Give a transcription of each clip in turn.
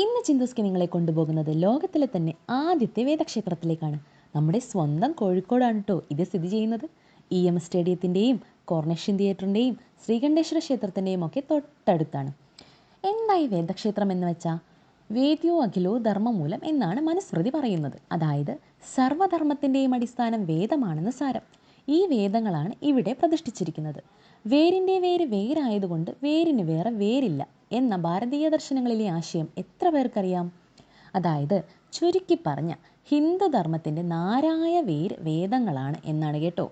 ഇന്ന് ചിന്തസ്കി നിങ്ങളെ കൊണ്ടുപോകുന്നത് ലോകത്തിലെ തന്നെ ആദ്യത്തെ വേദക്ഷേത്രത്തിലേക്കാണ്. നമ്മുടെ സ്വന്തം കോഴിക്കോടാണ് കേട്ടോ ഇത് സ്ഥിതി ചെയ്യുന്നത്. ഇ എം സ്റ്റേഡിയത്തിന്റെയും കോർണേഷ്യൻ തിയേറ്ററിന്റെയും ശ്രീകണ്ഠേശ്വര ക്ഷേത്രത്തിന്റെയും ഒക്കെ തൊട്ടടുത്താണ്. എന്തായി വേദക്ഷേത്രം എന്ന് വെച്ചാൽ വേദ്യോ അഖിലോ ധർമ്മമൂലം എന്നാണ് മനുസ്മൃതി പറയുന്നത്. അതായത് സർവധർമ്മത്തിന്റെയും അടിസ്ഥാനം വേദമാണെന്ന് സാരം. ഈ വേദങ്ങളാണ് ഇവിടെ പ്രതിഷ്ഠിച്ചിരിക്കുന്നത്. വേരിന്റെ വേര് വേരായതുകൊണ്ട് വേരിന് വേറെ വേരില്ല. എന്ന ഭാരതീയ ദർശനങ്ങളിലെ ആശയം എത്ര പേർക്കറിയാം? അതായത് ചുരുക്കി പറഞ്ഞ ഹിന്ദുധർമ്മത്തിന്റെ നാരായ വേര് വേദങ്ങളാണ് എന്നാണ് കേട്ടോ.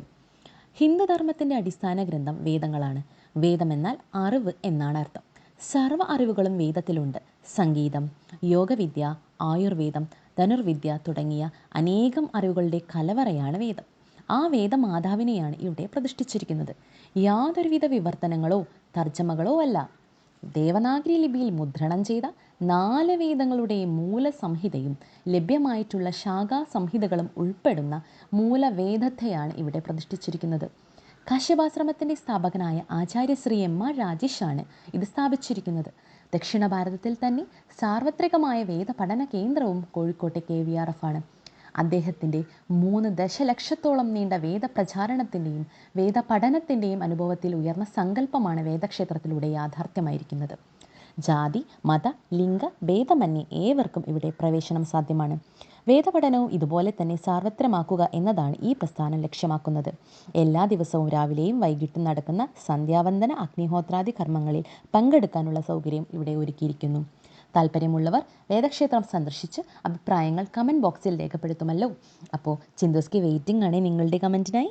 ഹിന്ദുധർമ്മത്തിന്റെ അടിസ്ഥാന ഗ്രന്ഥം വേദങ്ങളാണ്. വേദമെന്നാൽ അറിവ് എന്നാണ് അർത്ഥം. സർവ അറിവുകളും വേദത്തിലുണ്ട്. സംഗീതം യോഗവിദ്യ ആയുർവേദം ധനുർവിദ്യ തുടങ്ങിയ അനേകം അറിവുകളുടെ കലവറയാണ് വേദം. ആ വേദമാതാവിനെയാണ് ഇവിടെ പ്രതിഷ്ഠിച്ചിരിക്കുന്നത്. യാതൊരുവിധ വിവർത്തനങ്ങളോ തർജമകളോ അല്ല. ദേവനാഗരി ലിപിയിൽ മുദ്രണം ചെയ്ത നാല് വേദങ്ങളുടെ മൂലസംഹിതയും ലഭ്യമായിട്ടുള്ള ശാഖാ സംഹിതകളും ഉൾപ്പെടുന്ന മൂലവേദത്തെയാണ് ഇവിടെ പ്രതിഷ്ഠിച്ചിരിക്കുന്നത്. കശ്യപാശ്രമത്തിന്റെ സ്ഥാപകനായ ആചാര്യ ശ്രീ എം ആർ രാജേഷാണ് ഇത് സ്ഥാപിച്ചിരിക്കുന്നത്. ദക്ഷിണ ഭാരതത്തിൽ തന്നെ സാർവത്രികമായ വേദപഠന കേന്ദ്രവും കോഴിക്കോട്ടെ കെ വി ആർ എഫ് ആണ്. അദ്ദേഹത്തിന്റെ മൂന്ന് ദശലക്ഷത്തോളം നീണ്ട വേദപ്രചാരണത്തിന്റെയും വേദപഠനത്തിന്റെയും അനുഭവത്തിൽ ഉയർന്ന സങ്കല്പമാണ് വേദക്ഷേത്രത്തിലൂടെ യാഥാർത്ഥ്യമായിരിക്കുന്നത്. ജാതി മത ലിംഗ ഭേദമന്യേ ഏവർക്കും ഇവിടെ പ്രവേശനം സാധ്യമാണ്. വേദപഠനവും ഇതുപോലെ തന്നെ സാർവത്രമാക്കുക എന്നതാണ് ഈ പ്രസ്ഥാനം ലക്ഷ്യമാക്കുന്നത്. എല്ലാ ദിവസവും രാവിലെയും വൈകിട്ടും നടക്കുന്ന സന്ധ്യാവന്ദന അഗ്നിഹോത്രാദി കർമ്മങ്ങളിൽ പങ്കെടുക്കാനുള്ള സൗകര്യം ഇവിടെ ഒരുക്കിയിരിക്കുന്നു. താല്പര്യമുള്ളവർ വേദക്ഷേത്രം സന്ദർശിച്ച് അഭിപ്രായങ്ങൾ കമന്റ് ബോക്സിൽ രേഖപ്പെടുത്തുമല്ലോ. അപ്പോൾ ചിന്തോസ്കി വെയിറ്റിംഗ് ആണ് നിങ്ങളുടെ കമന്റിനായി